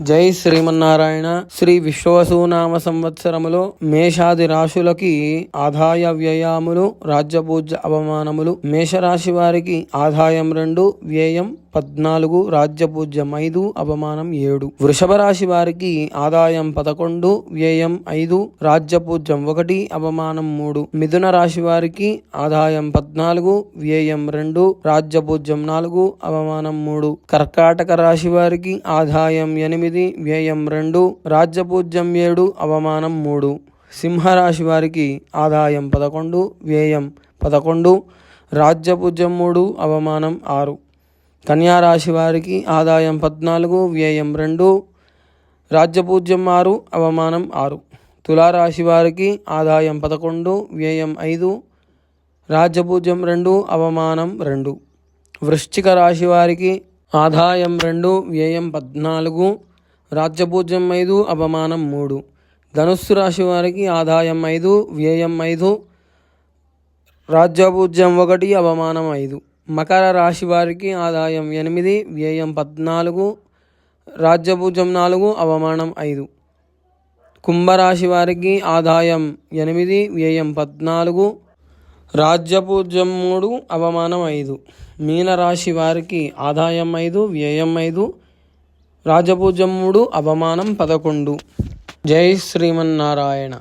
జై శ్రీమన్నారాయణ. శ్రీ విశ్వవసునామ సంవత్సరములో మేషాది రాశులకి ఆదాయ వ్యయములు రాజ్యపూజ్య అవమానములు మేషరాశి వారికి ఆదాయం రెండు వ్యయం పద్నాలుగు రాజ్యపూజ్యం ఐదు అవమానం ఏడు. వృషభ రాశి వారికి ఆదాయం పదకొండు వ్యయం ఐదు రాజ్యపూజ్యం ఒకటి అవమానం మూడు. మిథున రాశి వారికి ఆదాయం పద్నాలుగు వ్యయం రెండు రాజ్యపూజ్యం నాలుగు అవమానం మూడు. కర్కాటక రాశి వారికి ఆదాయం ఎనిమిది వ్యయం రెండు రాజ్యపూజ్యం ఏడు అవమానం మూడు. సింహరాశి వారికి ఆదాయం పదకొండు వ్యయం పదకొండు రాజ్యపూజ్యం మూడు అవమానం ఆరు. కన్యా రాశి వారికి ఆదాయం పద్నాలుగు వ్యయం రెండు రాజ్యపూజ్యం ఆరు అవమానం ఆరు. తులారాశి వారికి ఆదాయం పదకొండు వ్యయం ఐదు రాజ్యపూజ్యం రెండు అవమానం రెండు. వృశ్చిక రాశి వారికి ఆదాయం రెండు వ్యయం పద్నాలుగు రాజ్యపూజ్యం ఐదు అవమానం మూడు. ధనుస్సు రాశి వారికి ఆదాయం ఐదు వ్యయం ఐదు రాజ్యపూజ్యం ఒకటి అవమానం ఐదు. మకర రాశి వారికి ఆదాయం ఎనిమిది వ్యయం పద్నాలుగు రాజ్యభుజం నాలుగు అవమానం ఐదు. కుంభరాశి వారికి ఆదాయం ఎనిమిది వ్యయం పద్నాలుగు రాజ్యభుజం మూడు అవమానం ఐదు. మీనరాశి వారికి ఆదాయం ఐదు వ్యయం ఐదు రాజభుజం మూడు అవమానం పదకొండు. జై శ్రీమన్నారాయణ.